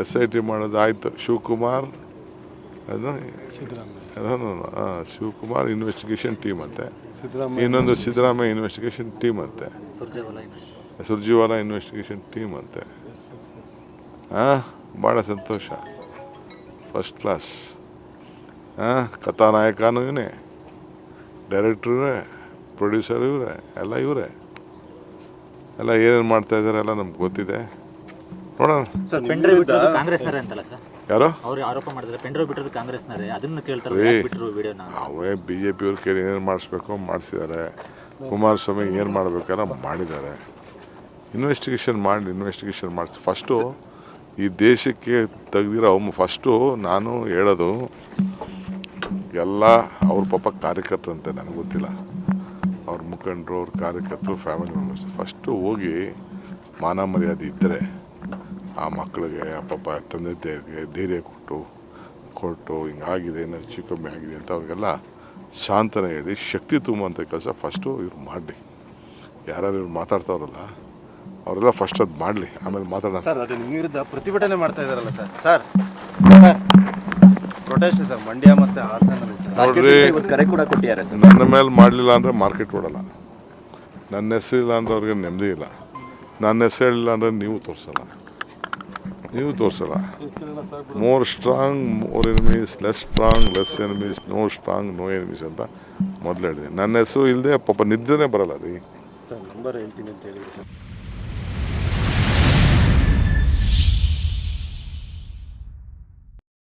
S I T ಮಾಡೋದು ಆಯಿತು. ಶಿವಕುಮಾರ್ ಅದು ಅದನ್ನು ಹಾಂ ಶಿವಕುಮಾರ್ ಇನ್ವೆಸ್ಟಿಗೇಷನ್ ಟೀಮ್ ಅಂತೆ. ಇನ್ನೊಂದು ಸಿದ್ದರಾಮಯ್ಯ ಇನ್ವೆಸ್ಟಿಗೇಷನ್ ಟೀಮ್ ಅಂತೆ. ಸುರ್ಜೇವಾಲ ಇನ್ವೆಸ್ಟಿಗೇಷನ್ ಟೀಮ್ ಅಂತೆ. ಹಾಂ ಭಾಳ ಸಂತೋಷ. ಫಸ್ಟ್ ಕ್ಲಾಸ್ ಹಾಂ ಕಥಾನಾಯಕನೂ ಇವನೇ. ಡೈರೆಕ್ಟ್ರು ಇವರೇ ಪ್ರೊಡ್ಯೂಸರ್ ಇವರೇ ಎಲ್ಲ ಇವರೇ. ಎಲ್ಲ ಏನೇನು ಮಾಡ್ತಾ ಇದ್ದಾರೆ ಎಲ್ಲ ನಮ್ಗೆ ಗೊತ್ತಿದೆ. ನೋಡೋಣ. ಸರ್ ಪೆನ್ ಡ್ರೈವ್ ಬಿಟ್ಟಿರೋದು ಕಾಂಗ್ರೆಸ್ನರೇ ಅಂತಲ್ಲ ಸರ್? ಯಾರೋ? ಅವ್ರು ಆರೋಪ ಮಾಡಿದ್ರೆ ಪೆನ್ ಡ್ರೈವ್ ಬಿಟ್ಟಿರೋದು ಕಾಂಗ್ರೆಸ್ನರೇ ಅದನ್ನು ಕೇಳ್ತಾರೆ. ಯಾಕ್ ಬಿಟ್ರು ವಿಡಿಯೋನ ಅವೇ ಬಿ ಜೆ ಪಿಯವ್ರ ಕೈಲಿ ಏನು ಮಾಡಿಸ್ಬೇಕು ಮಾಡಿಸಿದ್ದಾರೆ. ಕುಮಾರಸ್ವಾಮಿ ಏನು ಮಾಡಬೇಕಾರ ಮಾಡಿದ್ದಾರೆ. ಇನ್ವೆಸ್ಟಿಗೇಷನ್ ಮಾಡಿ ಇನ್ವೆಸ್ಟಿಗೇಷನ್ ಮಾಡಿಸಿ. ಫಸ್ಟು ಈ ದೇಶಕ್ಕೆ ತೆಗೆದಿರೋ ಅವನು ಫಸ್ಟು ನಾನು ಹೇಳೋದು ಎಲ್ಲ ಅವ್ರ ಪಾಪ ಕಾರ್ಯಕರ್ತರಂತೆ ನನಗೆ ಗೊತ್ತಿಲ್ಲ. ಅವ್ರ ಮುಖಂಡರು ಅವ್ರ ಕಾರ್ಯಕರ್ತರು ಫ್ಯಾಮಿಲಿ ಮೆಂಬರ್ಸ್ ಫಸ್ಟು ಹೋಗಿ ಮಾನ ಮರ್ಯಾದೆ ಇದ್ದರೆ ಆ ಮಕ್ಕಳಿಗೆ ಆ ಪಾಪ ತಂದೆ ತಾಯಿಗೆ ಧೈರ್ಯ ಕೊಟ್ಟು ಕೊಟ್ಟು ಹಿಂಗಾಗಿದೆ ಏನೋ ಹೆಚ್ಚು ಕಮ್ಮಿ ಆಗಿದೆ ಅಂತ ಅವ್ರಿಗೆಲ್ಲ ಶಾಂತನ ಹೇಳಿ ಶಕ್ತಿ ತುಂಬುವಂಥ ಕೆಲಸ ಫಸ್ಟು ಇವ್ರು ಮಾಡಲಿ. ಯಾರು ಇವ್ರು ಮಾತಾಡ್ತಾವ್ರಲ್ಲ ಅವರೆಲ್ಲ ಫಸ್ಟ್ ಅದು ಮಾಡಲಿ. ಆಮೇಲೆ ಮಾತಾಡೋಣ. ಸರ್ ಅದು ವಿರುದ್ಧ ಪ್ರತಿಭಟನೆ ಮಾಡ್ತಾ ಇದಾರಲ್ಲ sir. Sir sir protest sir Mandya ಮತ್ತೆ ಹಾಸನ ಸರ್. ನೋಡ್ರಿ ಇವತ್ತು ಕರೆ ಕೂಡ ಕೊಟ್ಟಿದ್ದಾರೆ ಸರ್. ನನ್ನ ಮೇಲೆ ಮಾಡಲಿಲ್ಲ ಅಂದರೆ ಮಾರ್ಕೆಟ್ ಓಡಲ್ಲ. ನನ್ನ ಹೆಸರಿಲ್ಲ ಅಂದ್ರೆ ಅವ್ರಿಗೆ ನೆಮ್ಮದಿ ಇಲ್ಲ. ನನ್ನ ಹೆಸರು ಹೇಳಿಲ್ಲ ಅಂದರೆ ನೀವು ತೋರಿಸಲ್ಲ. ನೀವು ತೋರಿಸಲ್ಲ. More strong more enemies less strong less enemies no strong no enemies ಅಂತ ಮೊದಲು ಹೇಳಿದೆ. ನನ್ನ ಹೆಸರು ಇಲ್ಲದೆ ಪಾಪ ನಿದ್ರೆನೇ ಬರಲ್ಲ ರೀ ನಂಬರ್ ಹೇಳ್ತೀನಿ ಅಂತ ಹೇಳಿದ್ರಿ ಸರ್.